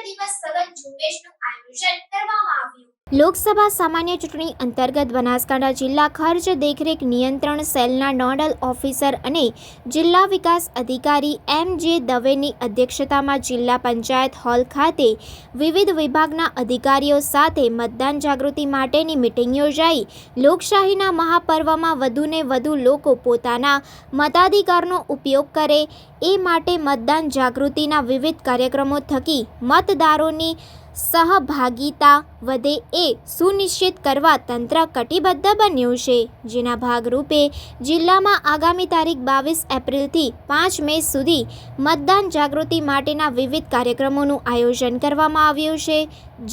દિવસ સઘન ઝુંબેશનું આયોજન કરવામાં લોકસભા સામાન્ય ચૂંટણી અંતર્ગત બનાસકાંઠા જિલ્લા ખર્ચ દેખરેખ નિયંત્રણ સેલના નોડલ ઓફિસર અને જિલ્લા વિકાસ અધિકારી એમ જે દવેની અધ્યક્ષતામાં જિલ્લા પંચાયત હોલ ખાતે વિવિધ વિભાગના અધિકારીઓ સાથે મતદાન જાગૃતિ માટેની મિટિંગ યોજાઈ. લોકશાહીના મહાપર્વમાં વધુને વધુ લોકો પોતાના મતાધિકારનો ઉપયોગ કરે, એ માટે મતદાન જાગૃતિના વિવિધ કાર્યક્રમો થકી મતદારોની સહભાગિતા વધે એ સુનિશ્ચિત કરવા તંત્ર કટિબદ્ધ બન્યું છે. જેના ભાગરૂપે જિલ્લામાં આગામી તારીખ બાવીસ એપ્રિલથી પાંચ મે સુધી મતદાન જાગૃતિ માટેના વિવિધ કાર્યક્રમોનું આયોજન કરવામાં આવ્યું છે.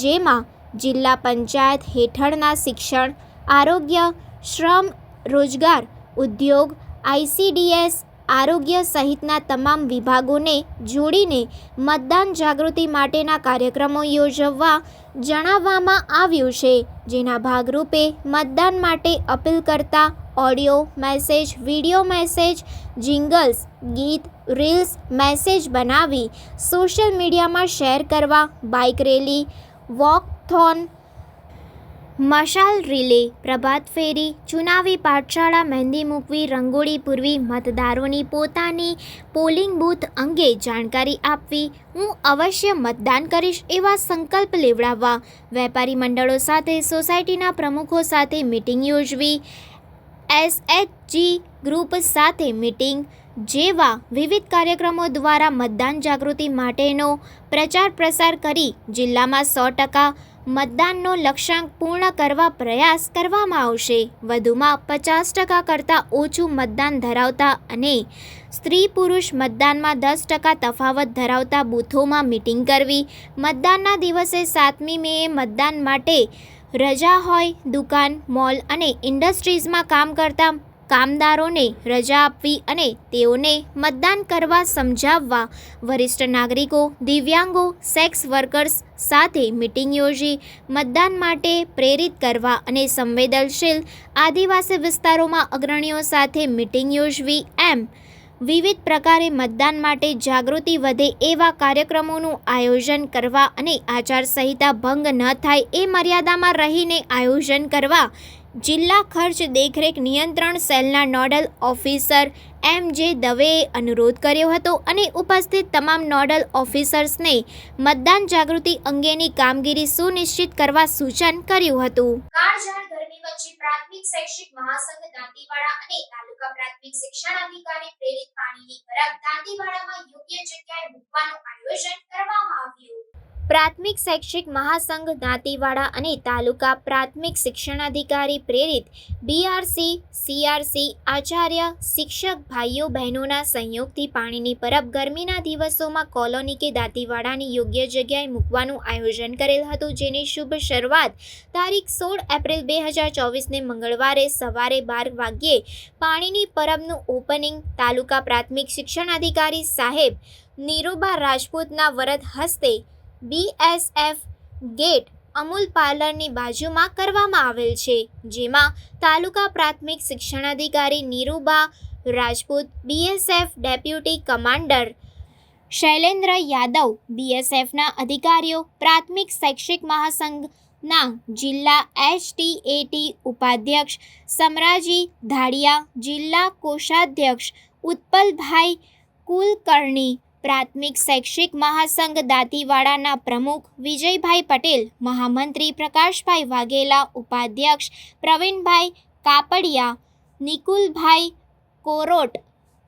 જેમાં જિલ્લા પંચાયત હેઠળના શિક્ષણ, આરોગ્ય, શ્રમ, રોજગાર, ઉદ્યોગ આઈસીડીએસ આરોગ્ય સહિતના તમામ વિભાગોને જોડીને મતદાન જાગૃતિ માટેના કાર્યક્રમો યોજવા જણાવવામાં આવ્યું છે. જેના ભાગરૂપે મતદાન માટે અપીલ કરતા audio message, video message, jingles, ગીત, રીલ્સ, મેસેજ બનાવી સોશિયલ મીડિયામાં શેર કરવા, બાઇક રેલી, વોકથોન મશાલ રિલે, પ્રભાત ફેરી, ચુનાવી પાઠશાળા, મહેંદી મૂકવી, રંગોળી પૂરવી, મતદારોની પોતાની પોલિંગ બૂથ અંગે જાણકારી આપવી. હું અવશ્ય મતદાન કરીશ એવા સંકલ્પ લેવડાવવા. વેપારી મંડળો સાથે, સોસાયટીના પ્રમુખો સાથે મિટિંગ યોજવી. એસએચજી ગ્રુપ સાથે મિટિંગ જેવા વિવિધ કાર્યક્રમો દ્વારા મતદાન જાગૃતિ માટેનો પ્રચાર પ્રસાર કરી જિલ્લામાં સો ટકા મતદાનનો લક્ષ્યાંક પૂર્ણ કરવા પ્રયાસ કરવામાં આવશે. વધુમાં પચાસ ટકા કરતાં ઓછું મતદાન ધરાવતા અને સ્ત્રી પુરુષ મતદાનમાં દસ ટકા તફાવત ધરાવતા બૂથોમાં મિટિંગ કરવી. મતદાનના દિવસે સાતમી મેએ મતદાન માટે રજા હોય, દુકાન, મોલ અને ઇન્ડસ્ટ્રીઝમાં કામ કરતા કામદારોને રજા આપવી અને તેઓને મતદાન કરવા સમજાવવા, વરિષ્ઠ નાગરિકો, દિવ્યાંગો, સેક્સ વર્કર્સ સાથે મિટિંગ યોજી, મતદાન માટે પ્રેરિત કરવા અને સંવેદનશીલ આદિવાસી વિસ્તારોમાં અગ્રણીઓ સાથે મિટિંગ યોજવી એમ. વિવિધ પ્રકારે મતદાન માટે જાગૃતિ વધે એવા કાર્યક્રમોનું આયોજન કરવા અને આચારસંહિતા ભંગ ન થાય એ મર્યાદામાં રહીને આયોજન કરવા જિલ્લા ખર્ચ દેખરેખ નિયંત્રણ સેલના નોડલ ઓફિસર એમ જે દવેએ અનુરોધ કર્યો હતો અને ઉપસ્થિત તમામ નોડલ ઓફિસર્સને મતદાન જાગૃતિ અંગેની કામગીરી સુનિશ્ચિત કરવા સૂચન કર્યું હતું. પ્રાથમિક શૈક્ષિક મહાસંઘ દાંતીવાડા અને તાલુકા પ્રાથમિક શિક્ષણ અધિકારી પ્રેરિત પાણીની પરબ દાંતીવાડામાં યોગ્ય જગ્યાએ મૂકવાનું આયોજન કરવામાં આવ્યું. પ્રાથમિક શૈક્ષિક મહાસંઘ દાંતીવાડા અને તાલુકા પ્રાથમિક શિક્ષણાધિકારી પ્રેરિત બીઆરસી સીઆરસી આચાર્ય, શિક્ષક ભાઈઓ બહેનોના સંયોગથી પાણીની પરબ ગરમીના દિવસોમાં કોલોની કે દાંતીવાડાની યોગ્ય જગ્યાએ મૂકવાનું આયોજન કરેલ હતું, જેની શુભ શરૂઆત તારીખ સોળ એપ્રિલ બે હજાર ચોવીસને મંગળવારે સવારે બાર વાગ્યે પાણીની પરબનું ઓપનિંગ તાલુકા પ્રાથમિક શિક્ષણાધિકારી સાહેબ નીરુબા રાજપૂતના વરદ હસ્તે બીએસએફ ગેટ અમૂલ પાર્લરની બાજુમાં કરવામાં આવેલ છે, જેમાં તાલુકા પ્રાથમિક શિક્ષણાધિકારી Niruba Rajput BSF deputy commander Shailendra Yadav બીએસએફના અધિકારીઓ, પ્રાથમિક શૈક્ષિક મહાસંઘના જિલ્લા એચટીએટી ઉપાધ્યક્ષ સમરાજી ધાડિયા, જિલ્લા કોષાધ્યક્ષ ઉત્પલભાઈ કુલકર્ણી પ્રાથમિક શૈક્ષિક મહાસંઘ દાંતીવાડાના પ્રમુખ વિજયભાઈ પટેલ, મહામંત્રી પ્રકાશભાઈ વાઘેલા, ઉપાધ્યક્ષ Pravinbhai Kapadia, Nikulbhai Korot,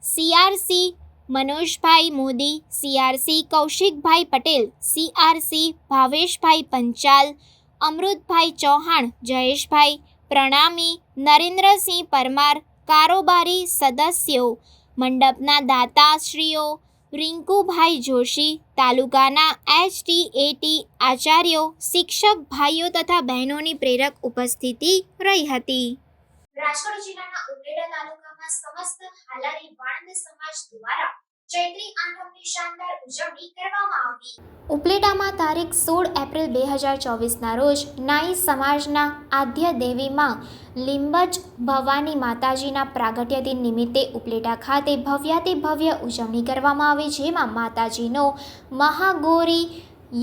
CRC Manojbhai Modi, CRC Kaushikbhai Patel, CRC Bhaveshbhai Panchal, Amrutbhai Chauhan, Jayeshbhai Pranami, Narendrasinh Parmar, કારોબારી સદસ્યો, મંડપના દાતાશ્રીઓ રિંકુભાઈ જોશી, તાલુકાના એચટીએટી આચાર્યો, શિક્ષક ભાઈઓ તથા બહેનોની પ્રેરક ઉપસ્થિતિ રહી હતી. રાજકોટ જિલ્લાના ઉમરેડા તાલુકામાં સમસ્ત હાલારી વાણંદ સમાજ દ્વારા ચૈત્રી આઠમની શાનદાર ઉજવણી કરવામાં આવી. ઉપલેટામાં તારીખ સોળ એપ્રિલ બે હજાર ચોવીસના રોજ નાઈ સમાજના આદ્ય દેવીમાં લીંબજ ભવાની માતાજીના પ્રાગટ્ય દિન નિમિત્તે ઉપલેટા ખાતે ભવ્યાતિ ભવ્ય ઉજવણી કરવામાં આવી, જેમાં માતાજીનો મહાગૌરી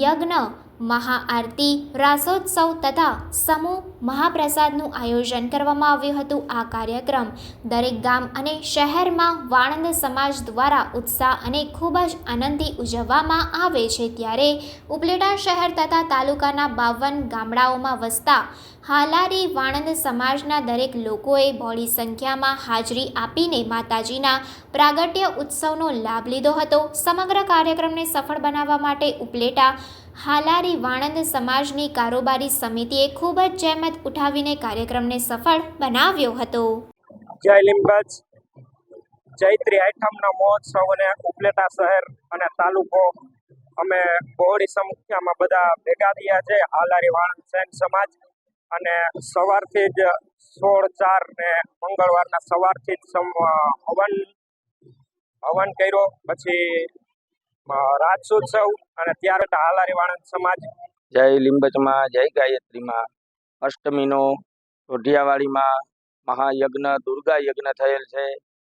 યજ્ઞ મહાઆરતી, રાસોત્સવ તથા સમૂહ મહાપ્રસાદનું આયોજન કરવામાં આવ્યું હતું આ કાર્યક્રમ. દરેક ગામ અને શહેરમાં વાણંદ સમાજ દ્વારા ઉત્સાહ અને ખૂબ જ આનંદથી ઉજવવામાં આવે છે ત્યારે ઉપલેટા શહેર તથા તાલુકાના બાવન ગામડાઓમાં વસતા હાલારી વાણંદ સમાજના દરેક લોકોએ બોડી સંખ્યામાં હાજરી આપીને માતાજીના પ્રાગટ્ય ઉત્સવનો લાભ લીધો હતો. સમગ્ર કાર્યક્રમને સફળ બનાવવા માટે ઉપલેટા હાલારી વાણંદ સમાજની કારોબારી સમિતિએ ખૂબ જ જહેમત ઉઠાવીને કાર્યક્રમને સફળ બનાવ્યો હતો. જય લીંબજ ચૈત્રી આઠમનો મહોત્સવ અને ઉપલેટા શહેર અને તાલુકો. અમે બહોળી સંખ્યામાં બધા ભેગા થયા છે. હાલારી વાણંદ સૈન સમાજ અને સવારથી જ સોળ ચાર ને મંગળવારના સવારથી જ હવન હવન કર્યો. પછી રાજસોત્સવ અને ત્યારે હાલારી વાણંદ સમાજ. જય લીંબચમાં જય ગાયત્રીમાં અષ્ટમીનો ઢોઢિયાવાડીમાં મહાયજ્ઞ દુર્ગા યજ્ઞ થયેલ છે.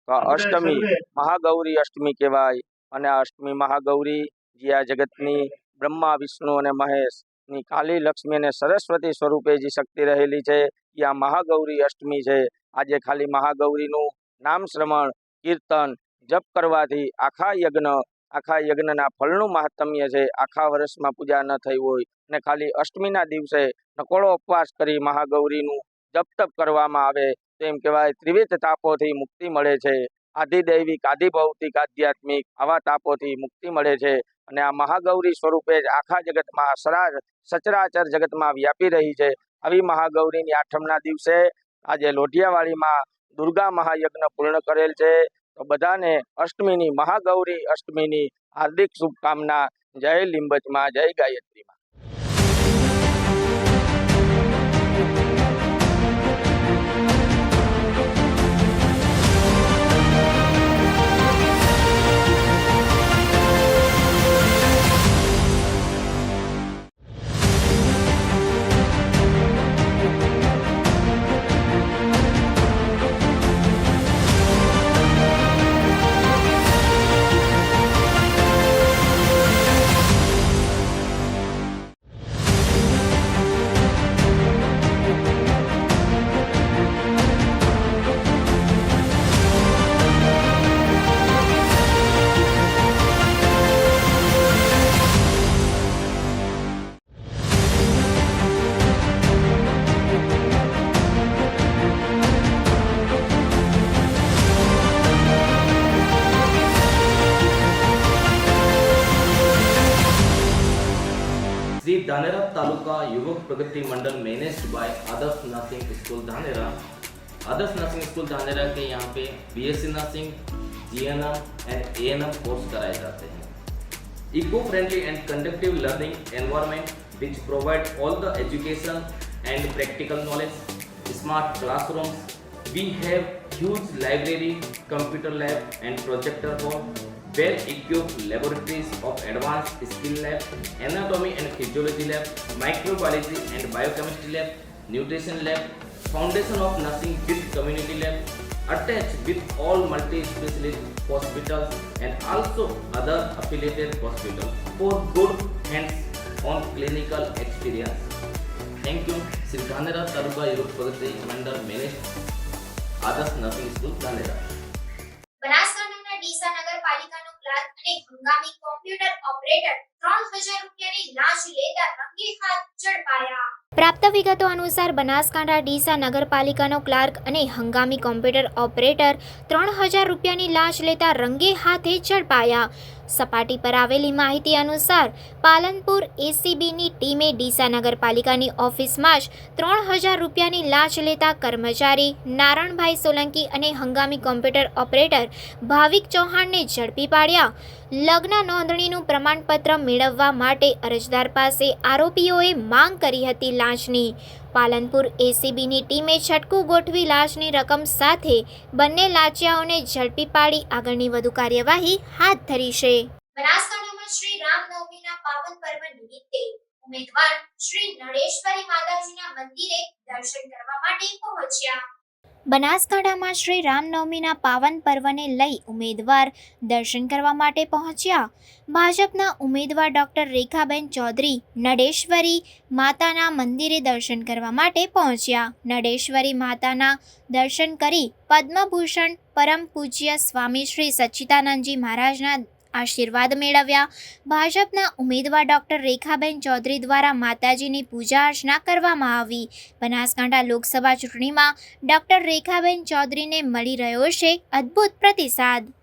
તો અષ્ટમી. મહાગૌરી અષ્ટમી કહેવાય અને આ અષ્ટમી મહાગૌરી જે આ જગતની બ્રહ્મા વિષ્ણુ અને મહેશની કાલી લક્ષ્મી અને સરસ્વતી સ્વરૂપે જે શક્તિ રહેલી છે એ આ મહાગૌરી અષ્ટમી છે. આજે ખાલી મહાગૌરીનું નામ શ્રવણ કીર્તન જપ કરવાથી આખા યજ્ઞ આખા યજ્ઞના ફળનું મહાત્મ્ય છે. આખા વર્ષમાં પૂજા ન થઈ હોય ને ખાલી અષ્ટમીના દિવસે નકોળો ઉપવાસ કરી મહાગૌરીનું જપ તપ કરવામાં આવે, તો કહેવાય ત્રિવિધ તાપોથી મુક્તિ મળે છે. આધિદૈવિક આધિભૌતિક આધ્યાત્મિક આવા તાપોથી મુક્તિ મળે છે અને આ મહાગૌરી સ્વરૂપે જ આખા જગતમાં સરા સચરાચર જગતમાં વ્યાપી રહી છે. આવી મહાગૌરીની આઠમના દિવસે આજે લોઢિયાવાડીમાં દુર્ગા મહાયજ્ઞ પૂર્ણ કરેલ છે. તો બધાને અષ્ટમીની મહાગૌરી અષ્ટમીની હાર્દિક શુભકામના. જય લીંબચમાં જય ગાયત્રીમાં. Dhanera Taluka Yuvak Pragati Mandal managed by Adarsh nursing school Dhanera Adarsh nursing school Dhanera के यहाँ पे BSc nursing GNM and ANM course कराए जाते हैं। Eco friendly and conductive learning environment which provide all the education and practical knowledge, smart classrooms, we have huge library, computer lab and projector hall well equipped laboratories of advanced skill lab anatomy and physiology lab microbiology and biochemistry lab nutrition lab foundation of nursing with community lab attached with all multi-specialist hospitals and also other affiliated hospitals for good hands-on clinical experience. Thank you, Sri Dhanera Taluka Youth Mandal Managed Adarsh Nursing School Dhanera. હંગામી computer operator ત્રણ હજાર રૂપિયાની લાંચ લેતા રંગે હાથ ઝડપાયા. પ્રાપ્ત વિગતો અનુસાર બનાસકાંઠા ડીસા નગરપાલિકાનો ક્લાર્ક અને હંગામી કોમ્પ્યુટર ઓપરેટર ત્રણ હજાર રૂપિયાની લાંચ લેતા રંગે હાથે ઝડપાયા. સપાટી પર આવેલી માહિતી અનુસાર, પાલનપુર એસીબીની ટીમે ડીસા નગરપાલિકાની ઓફિસમાં જ ત્રણ હજાર રૂપિયાની લાંચ લેતા કર્મચારી નારણભાઈ સોલંકી અને હંગામી કોમ્પ્યુટર ઓપરેટર ભાવિક ચૌહાણને ઝડપી પાડ્યા. લગ્ન નોંધણીનું પ્રમાણપત્ર મેળવવા માટે અરજદાર પાસે આરોપીઓએ માંગ કરી હતી લાંચની પાલનપુર એસીબીની ટીમે છટકું ગોઠવી લાશની રકમ સાથે બંને લાચિયાઓને ઝડપી પાડી આગળની વધુ કાર્યવાહી હાથ ધરી છે. બનાસકાંઠામાં શ્રી રામનવમીના પાવન પર્વ નિમિત્તે ઉમેદવાર શ્રી નળેશ્વરી માતાજીના મંદિરે દર્શન કરવા માટે પહોંચ્યા. બનાસકાંઠામાં શ્રી રામનવમીના પાવન પર્વને લઈ ઉમેદવાર દર્શન કરવા માટે પહોંચ્યા. ભાજપના ઉમેદવાર ડોક્ટર રેખાબેન ચૌધરી નડેશ્વરી માતાના મંદિરે દર્શન કરવા માટે પહોંચ્યા. નડેશ્વરી માતાના દર્શન કરી પદ્મભૂષણ પરમ પૂજ્ય સ્વામી શ્રી સચ્ચિદાનંદજી મહારાજના આશીર્વાદ મેળવ્યા. ભાજપના ઉમેદવાર ડોક્ટર રેખાબેન ચૌધરી દ્વારા માતાજીની પૂજા અર્ચના કરવામાં આવી. બનાસકાંઠા લોકસભા ચૂંટણીમાં ડોક્ટર રેખાબેન ચૌધરીને મળી રહ્યો છે અદ્ભુત પ્રતિસાદ.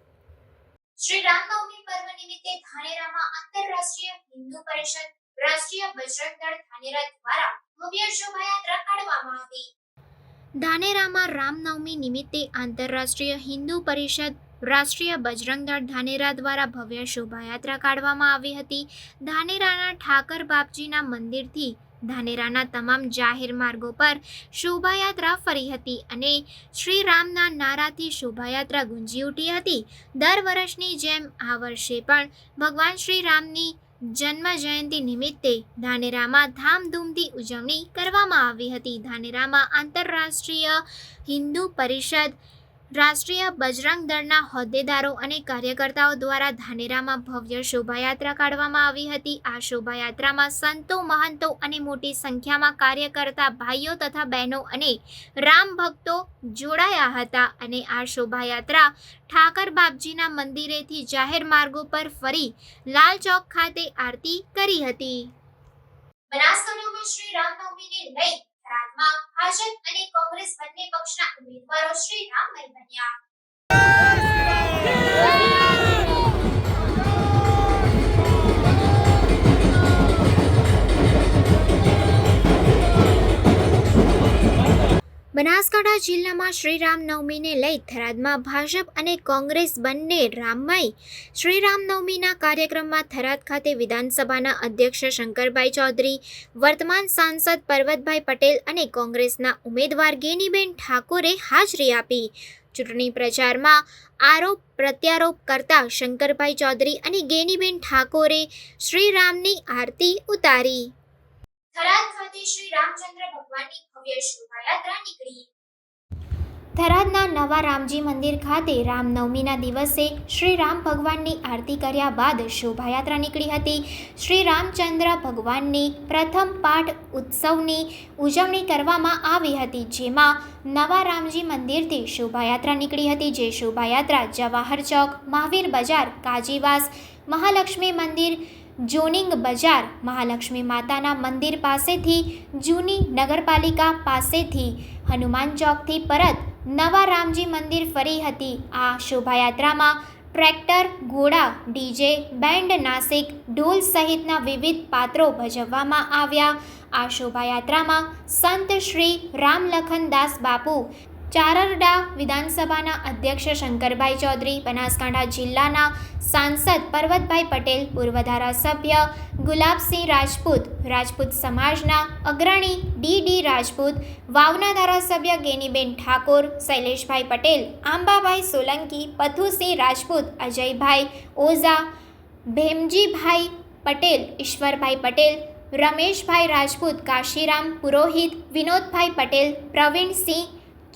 શ્રી રામનવમી પર્વ નિમિત્તે ધાનેરામાં આંતરરાષ્ટ્રીય હિન્દુ પરિષદ રાષ્ટ્રીય બજરંગ દળ ધાનેરા દ્વારા ભવ્ય શોભાયાત્રા કાઢવામાં આવી. ધાનેરામાં રામનવમી નિમિત્તે આંતરરાષ્ટ્રીય હિન્દુ પરિષદ રાષ્ટ્રીય બજરંગ દળ ધાનેરા દ્વારા ભવ્ય શોભાયાત્રા કાઢવામાં આવી હતી. ધાનેરાના ઠાકર બાપજીના મંદિરથી ધાનેરાના તમામ જાહેર માર્ગો પર શોભાયાત્રા ફરી હતી અને શ્રી રામના નારાથી શોભાયાત્રા ગુંજી ઉઠી હતી. દર વર્ષની જેમ આ વર્ષે પણ ભગવાન શ્રી રામની જન્મ જયંતિ નિમિત્તે ધાનેરામાં ધામધૂમથી ઉજવણી કરવામાં આવી હતી. ધાનેરામાં આંતરરાષ્ટ્રીય હિન્દુ પરિષદ રાષ્ટ્રીય બજરંગ દળના હોદ્દેદારો અને કાર્યકર્તાઓ દ્વારા ધાનેરામાં ભવ્ય શોભાયાત્રા કાઢવામાં આવી હતી. આ શોભાયાત્રામાં સંતો, મહંતો અને મોટી સંખ્યામાં કાર્યકર્તા ભાઈઓ તથા બહેનો અને રામ ભક્તો જોડાયા હતા અને આ શોભાયાત્રા ઠાકર બાપજીના મંદિરેથી જાહેર માર્ગો પર ફરી લાલ ચોક ખાતે આરતી કરી હતી. બનાસકાંઠામાં શ્રી રામનવમીને લઈ થરાદમાં ભાજપ અને કોંગ્રેસ બંને પક્ષના ઉમેદવારો શ્રી રામ બન્યા બનાસકાંઠા જિલ્લામાં શ્રી રામનવમીને લઈ થરાદમાં ભાજપ અને કોંગ્રેસ બંને રામમય શ્રી રામનવમીના કાર્યક્રમમાં થરાદ ખાતે વિધાનસભાના અધ્યક્ષ શંકરભાઈ ચૌધરી, વર્તમાન સાંસદ પર્વતભાઈ પટેલ અને કોંગ્રેસના ઉમેદવાર ગેનીબેન ઠાકોરે હાજરી આપી. ચૂંટણી પ્રચારમાં આરોપ પ્રત્યારોપ કરતા શંકરભાઈ ચૌધરી અને ગેનીબેન ઠાકોરે શ્રીરામની આરતી ઉતારી. થરાદ ખાતે શ્રી રામચંદ્ર ભગવાનની ભવ્ય શોભાયાત્રા નીકળી. થરાદના નવા રામજી મંદિર ખાતે રામનવમીના દિવસે શ્રી રામ ભગવાનની આરતી કર્યા બાદ શોભાયાત્રા નીકળી હતી. શ્રી રામચંદ્ર ભગવાનની પ્રથમ પાઠ ઉત્સવની ઉજવણી કરવામાં આવી હતી, જેમાં નવા રામજી મંદિરથી શોભાયાત્રા નીકળી હતી, જે શોભાયાત્રા જવાહર ચોક, મહાવીર બજાર, કાજીવાસ, મહાલક્ષ્મી મંદિર જોનિંગ બજાર મહાલક્ષ્મી માતાના મંદિર પાસેથી, જૂની નગરપાલિકા પાસેથી, હનુમાન ચોકથી પરત નવા રામજી મંદિર ફરી હતી. આ શોભાયાત્રામાં ટ્રેક્ટર, ઘોડા, ડીજે, બેન્ડ, નાસિક, ઢોલ સહિતના વિવિધ પાત્રો ભજવવામાં આવ્યા. આ શોભાયાત્રામાં સંત શ્રી રામલખનદાસ બાપુ ચારરડા વિધાનસભાના અધ્યક્ષ શંકરભાઈ ચૌધરી, બનાસકાંઠા જિલ્લાના સાંસદ પર્વતભાઈ પટેલ, પૂર્વ ધારાસભ્ય ગુલાબસિંહ રાજપૂત રાજપૂત સમાજના અગ્રણી ડી ડી રાજપૂત, વાવના ધારાસભ્ય ગેનીબેન ઠાકોર, શૈલેષભાઈ પટેલ, આંબાભાઈ સોલંકી, પથુસિંહ રાજપૂત, અજયભાઈ ઓઝા, ભેમજીભાઈ પટેલ, ઈશ્વરભાઈ પટેલ, રમેશભાઈ રાજપૂત, કાશીરામ પુરોહિત, વિનોદભાઈ પટેલ, પ્રવીણસિંહ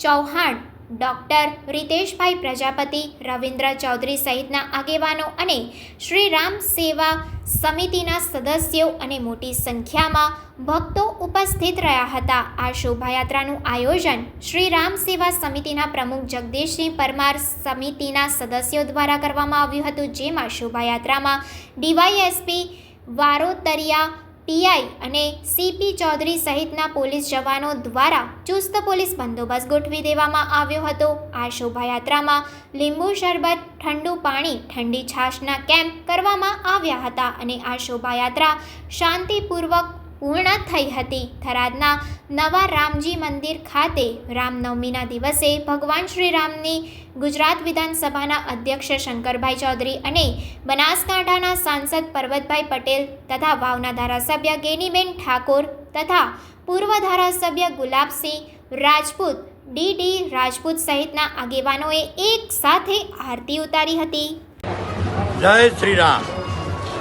ચૌહાણ, ડૉક્ટર રીતેશભાઈ પ્રજાપતિ, રવિન્દ્ર ચૌધરી સહિતના આગેવાનો અને શ્રી રામ સેવા સમિતિના સદસ્યો અને મોટી સંખ્યામાં ભક્તો ઉપસ્થિત રહ્યા હતા. આ શોભાયાત્રાનું આયોજન શ્રી રામ સેવા સમિતિના પ્રમુખ જગદીશસિંહ પરમાર સમિતિના સદસ્યો દ્વારા કરવામાં આવ્યું હતું, જેમાં શોભાયાત્રામાં ડીવાયએસપી વારોતરિયા પીઆઈ અને સીપી ચૌધરી સહિતના પોલીસ જવાનો દ્વારા ચુસ્ત પોલીસ બંદોબસ્ત ગોઠવી દેવામાં આવ્યો હતો. આ શોભાયાત્રામાં લીંબુ શરબત, ઠંડુ પાણી, ઠંડી છાશના કેમ્પ કરવામાં આવ્યા હતા અને આ શોભાયાત્રા શાંતિપૂર્વક પૂર્ણ થઈ હતી. થરાદના નવા રામજી મંદિર ખાતે રામનવમીના દિવસે ભગવાન શ્રી રામની ગુજરાત વિધાનસભાના અધ્યક્ષ શંકરભાઈ ચૌધરી અને બનાસકાંઠાના સાંસદ પર્વતભાઈ પટેલ તથા વાવના ધારાસભ્ય ગેનીબેન ઠાકોર તથા પૂર્વ ધારાસભ્ય ગુલાબસિંહ રાજપૂત ડી ડી રાજપૂત સહિતના આગેવાનોએ એક સાથે આરતી ઉતારી હતી. જય શ્રી રામ.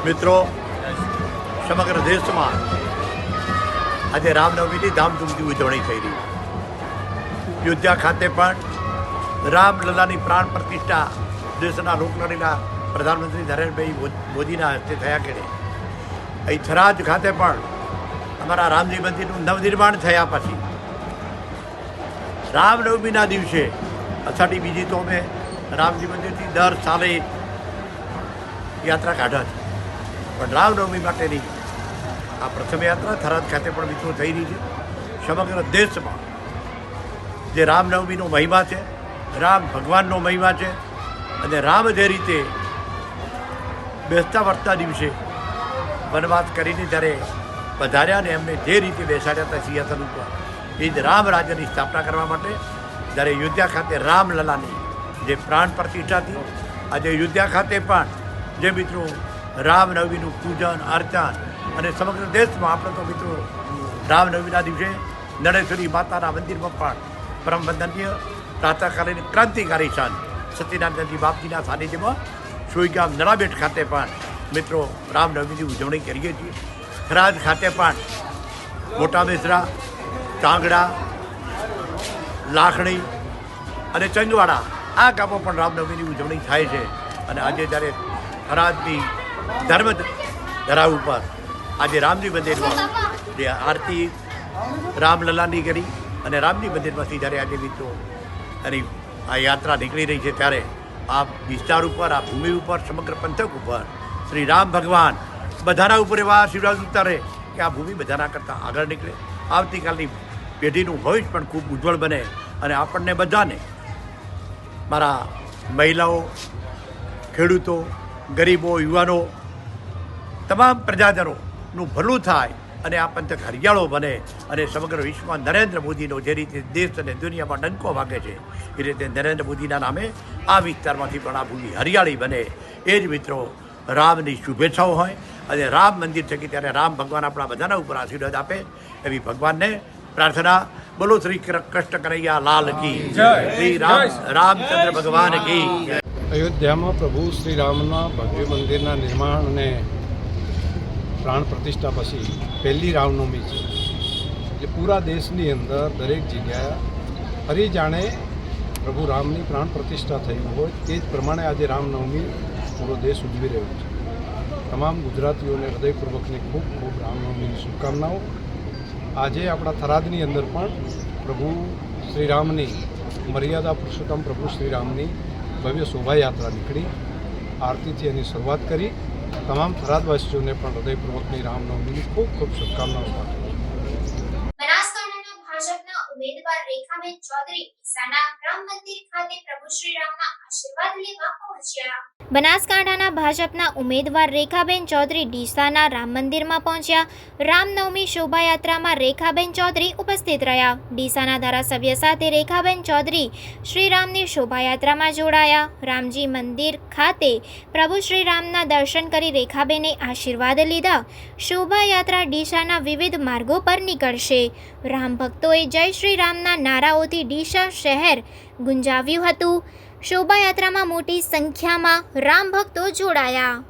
મિત્રો, સમગ્ર દેશમાં આજે રામનવમીની ધામધૂમથી ઉજવણી થઈ રહી. યોધ્યા ખાતે પણ રામલલાની પ્રાણ પ્રતિષ્ઠા દેશના લોકલાડીના પ્રધાનમંત્રી નરેન્દ્રભાઈ મોદીના હસ્તે થયા કરે. અહીં થરાદ ખાતે પણ અમારા રામજી મંદિરનું નવનિર્માણ થયા પછી રામનવમીના દિવસે અષાઢી બીજી તો અમે રામજી મંદિરથી દર સાલે યાત્રા કાઢ્યા છે. પણ રામનવમી માટેની આ પ્રથમ યાત્રા થરાદ ખાતે પણ મિત્રો થઈ રહી છે. સમગ્ર દેશમાં જે રામનવમીનો મહિમા છે, રામ ભગવાનનો મહિમા છે અને રામ જે રીતે બેસતા વળતા દિવસે વનવાસ કરીને જ્યારે પધાર્યા ને એમને જે રીતે બેસાડ્યા હતા સિંહાસન ઉપર, એ જ રામ રાજ્યની સ્થાપના કરવા માટે જ્યારે અયોધ્યા ખાતે રામલલાની જે પ્રાણ પ્રતિષ્ઠા હતી, આજે અયોધ્યા ખાતે પણ જે મિત્રો રામનવમીનું પૂજન, અર્ચન અને સમગ્ર દેશમાં આપણે તો મિત્રો રામનવમીના દિવસે નળેશ્વરી માતાના મંદિરમાં પણ પરમ વંદનીય પ્રાતઃકાલીન ક્રાંતિકારી સંત સત્યનારાયણજી બાપજીના સાનિધ્યમાં સુઈગામ નળાબેટ ખાતે પણ મિત્રો રામનવમીની ઉજવણી કરીએ છીએ. ખરાજ ખાતે પણ મોટા મિશ્રા ચાંગડા, લાખણી અને ચંદવાડા, આ ગામો પણ રામનવમીની ઉજવણી થાય છે. અને આજે જ્યારે ખરાજની ધર્મ ધરા ઉપર આજે રામજી મંદિરમાં જે આરતી રામલલાની કરી અને રામજી મંદિરમાંથી જ્યારે આજે મિત્રો એની આ યાત્રા નીકળી રહી છે ત્યારે આ વિસ્તાર ઉપર, આ ભૂમિ ઉપર, સમગ્ર પંથક ઉપર શ્રી રામ ભગવાન બધાના ઉપર એવા આશીર્વાદ ઉતારે કે આ ભૂમિ બધાના કરતાં આગળ નીકળે. આવતીકાલની પેઢીનું ભવિષ્ય પણ ખૂબ ઉજ્જવળ બને અને આપણને બધાને મારા મહિલાઓ, ખેડૂતો, ગરીબો, યુવાનો, તમામ પ્રજાજનોનું ભલું થાય અને આ પંથક હરિયાળો બને અને સમગ્ર વિશ્વમાં નરેન્દ્ર મોદીનો જે રીતે દેશ અને દુનિયામાં ડંકો વાગે છે એ રીતે નરેન્દ્ર મોદીના નામે આ વિસ્તારમાંથી પણ આ ભૂમિ હરિયાળી બને. એ જ મિત્રો રામની શુભેચ્છાઓ હોય અને રામ મંદિર થકી ત્યારે રામ ભગવાન આપણા બધાના ઉપર આશીર્વાદ આપે એવી ભગવાનને પ્રાર્થના. બોલો શ્રી કૃષ્ણ કનૈયા લાલ કી. શ્રી રામ રામચંદ્ર ભગવાન કી. અયોધ્યામાં પ્રભુ શ્રી રામના ભવ્ય મંદિરના નિર્માણ અને પ્રાણ પ્રતિષ્ઠા પછી પહેલી રામનવમી છે. એટલે પૂરા દેશની અંદર દરેક જગ્યાએ ફરી જાણે પ્રભુ રામની પ્રાણ પ્રતિષ્ઠા થઈ હોય તે જ પ્રમાણે આજે રામનવમી પૂરો દેશ ઉજવી રહ્યો છે. તમામ ગુજરાતીઓને હૃદયપૂર્વકની ખૂબ ખૂબ રામનવમીની શુભકામનાઓ. આજે આપણા થરાદની અંદર પણ પ્રભુ શ્રીરામની મર્યાદા પુરુષોત્તમ પ્રભુ શ્રીરામની ભવ્ય શોભાયાત્રા નીકળી. આરતીથી એની શરૂઆત કરી. તમામ થરાદવાસીઓને પણ હૃદયપૂર્વકની રામનવમીની ખૂબ ખૂબ શુભકામનાઓ પાઠવું ઉમેદવાર રેખાબેન ચૌધરી ડીસાના રામ મંદિર ખાતે પ્રભુ શ્રી રામના આશીર્વાદ લેવા પહોંચ્યા. બનાસકાંઠાના ભાજપના ઉમેદવાર રેખાબેન ચૌધરી ડીસાના રામ મંદિરમાં પહોંચ્યા. રામનવમી શોભાયાત્રામાં રેખાબેન ચૌધરી ઉપસ્થિત રહ્યા. ડીસાના ધારાસભ્ય સાથે રેખાબેન ચૌધરી શ્રીરામની શોભાયાત્રામાં જોડાયા. રામજી મંદિર ખાતે પ્રભુ શ્રીરામના દર્શન કરી રેખાબેને આશીર્વાદ લીધા. શોભાયાત્રા ડીસાના વિવિધ માર્ગો પર નીકળશે. રામ ભક્તોએ જય શ્રી રામના નારાઓથી ડીસા શહેર ગુંજાવ્યું હતું. શોભાયાત્રામાં મોટી સંખ્યામાં રામ ભક્તો જોડાયા.